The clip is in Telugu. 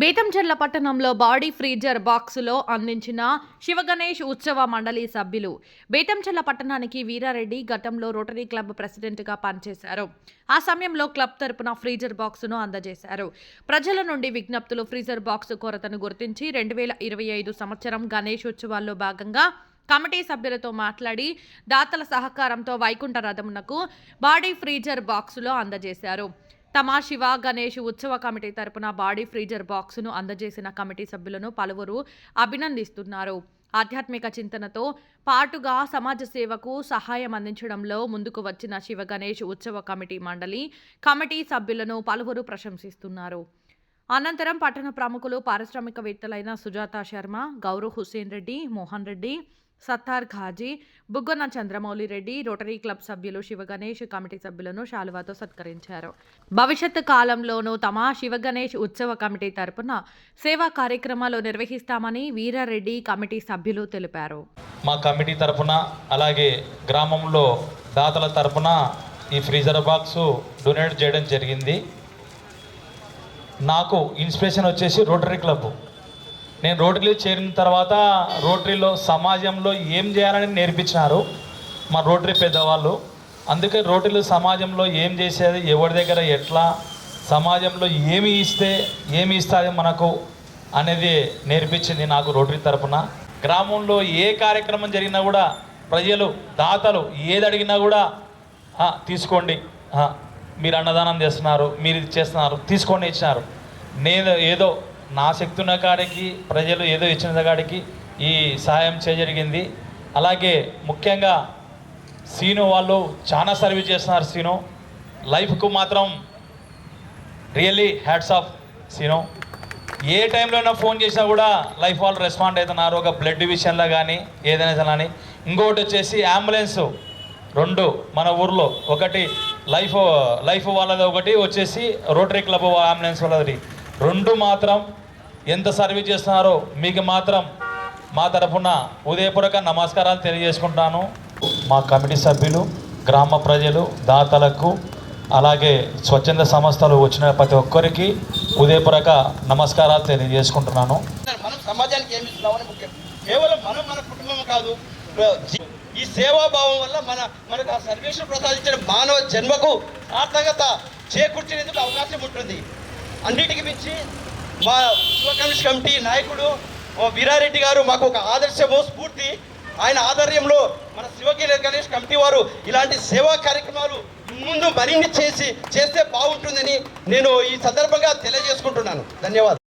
బేతంచెర్ల పట్టణంలో బాడీ ఫ్రీజర్ బాక్సులో అందించిన శివగణేష్ ఉత్సవ మండలి సభ్యులు. బేతంచెర్ల పట్టణానికి వీరారెడ్డి గతంలో రోటరీ క్లబ్ ప్రెసిడెంట్గా పనిచేశారు. ఆ సమయంలో క్లబ్ తరపున ఫ్రీజర్ బాక్సును అందజేశారు. ప్రజల నుండి విజ్ఞప్తులు ఫ్రీజర్ బాక్స్ కొరతను గుర్తించి రెండు వేల ఇరవై ఐదు సంవత్సరం గణేష్ ఉత్సవాల్లో భాగంగా కమిటీ సభ్యులతో మాట్లాడి దాతల సహకారంతో వైకుంఠ రథమునకు బాడీ ఫ్రీజర్ బాక్సులో అందజేశారు. తమ శివ గణేష్ ఉత్సవ కమిటీ తరపున బాడీ ఫ్రీజర్ బాక్సును అందజేసిన కమిటీ సభ్యులను పలువురు అభినందిస్తున్నారు. ఆధ్యాత్మిక చింతనతో పాటుగా సమాజ సేవకు సహాయం అందించడంలో ముందుకు వచ్చిన శివ గణేష్ ఉత్సవ కమిటీ మండలి కమిటీ సభ్యులను పలువురు ప్రశంసిస్తున్నారు. అనంతరం పట్టణ ప్రముఖులు పారిశ్రామికవేత్తలైన సుజాత శర్మ గౌరవ్ హుస్సేన్ రెడ్డి మోహన్ రెడ్డి సత్తార్ ఖాజీ బుగ్గన చంద్రమౌళి రెడ్డి రోటరీ క్లబ్ సభ్యులు శివగణేష్ కమిటీ సభ్యులను శాలువాతో సత్కరించారు. భవిష్యత్తు కాలంలోనూ తమ శివగణేష్ ఉత్సవ కమిటీ తరపున సేవా కార్యక్రమాలు నిర్వహిస్తామని వీరారెడ్డి కమిటీ సభ్యులు తెలిపారు. మా కమిటీ తరపున అలాగే గ్రామంలో దాతల తరపున ఈ ఫ్రీజర్ బాక్స్ డొనేట్ చేయడం జరిగింది. నాకు ఇన్స్పిరేషన్ వచ్చేసి రోటరీ క్లబ్. నేను రోటరీలో చేరిన తర్వాత రోటరీలో సమాజంలో ఏం చేయాలని నేర్పించినారు మా రోటరీ పెద్దవాళ్ళు. అందుకే రోటరీలో సమాజంలో ఏం చేసేది ఎవరి దగ్గర ఎట్లా సమాజంలో ఏమి ఇస్తే ఏమి ఇస్తుంది మనకు అనేది నేర్పించింది నాకు రోటరీ తరపున. గ్రామంలో ఏ కార్యక్రమం జరిగినా కూడా ప్రజలు దాతలు ఏది అడిగినా కూడా తీసుకోండి మీరు అన్నదానం చేస్తున్నారు మీరు ఇది చేస్తున్నారు తీసుకోండి ఇచ్చినారు. నేను ఏదో నా శక్తి ఉన్న కాడికి ప్రజలు ఏదో ఇచ్చిన కాడికి ఈ సహాయం చేయజరిగింది. అలాగే ముఖ్యంగా సీను వాళ్ళు చాలా సర్వీస్ చేస్తున్నారు సీను. లైఫ్కు మాత్రం రియల్లీ హ్యాట్స్ ఆఫ్ సీను. ఏ టైంలోనైనా ఫోన్ చేసినా కూడా లైఫ్ వాళ్ళు రెస్పాండ్ అవుతున్నారు ఒక బ్లడ్ విషయంలో కానీ ఏదైనా కానీ. ఇంకొకటి వచ్చేసి అంబులెన్స్ రెండు మన ఊర్లో. ఒకటి లైఫ్ లైఫ్ వాళ్ళది ఒకటి వచ్చేసి రోటరీ క్లబ్ అంబులెన్స్ వాళ్ళది. రెండు మాత్రం ఎంత సర్వీస్ చేస్తున్నారో మీకు మాత్రం మా తరఫున ఉదయపూర్వక నమస్కారాలు తెలియజేసుకుంటాను. మా కమిటీ సభ్యులు గ్రామ ప్రజలు దాతలకు అలాగే స్వచ్ఛంద సంస్థలు వచ్చిన ప్రతి ఒక్కరికి ఉదయపూర్వక నమస్కారాలు తెలియజేసుకుంటున్నాను. మనం సమాజానికి ఏమి ఇస్తున్నామని ముఖ్యం. కేవలం మనం మన కుటుంబం కాదు. ఈ సేవాభావం వల్ల మన మనకు ఆ సర్వేశ్వర ప్రసాదించిన మానవ జన్మకు సార్థకత చేకూర్చేందుకు అవకాశం ఉంటుంది. అన్నిటికి మించి మా శివ కమిషన్ కమిటీ నాయకుడు ఓ వీరారెడ్డి గారు మాకు ఒక ఆదర్శము స్ఫూర్తి. ఆయన ఆధ్వర్యంలో మన శివగిరి గణేష్ కమిటీ వారు ఇలాంటి సేవా కార్యక్రమాలు ముందు మరిన్ని చేసి చేస్తే బాగుంటుందని నేను ఈ సందర్భంగా తెలియజేసుకుంటున్నాను. ధన్యవాదాలు.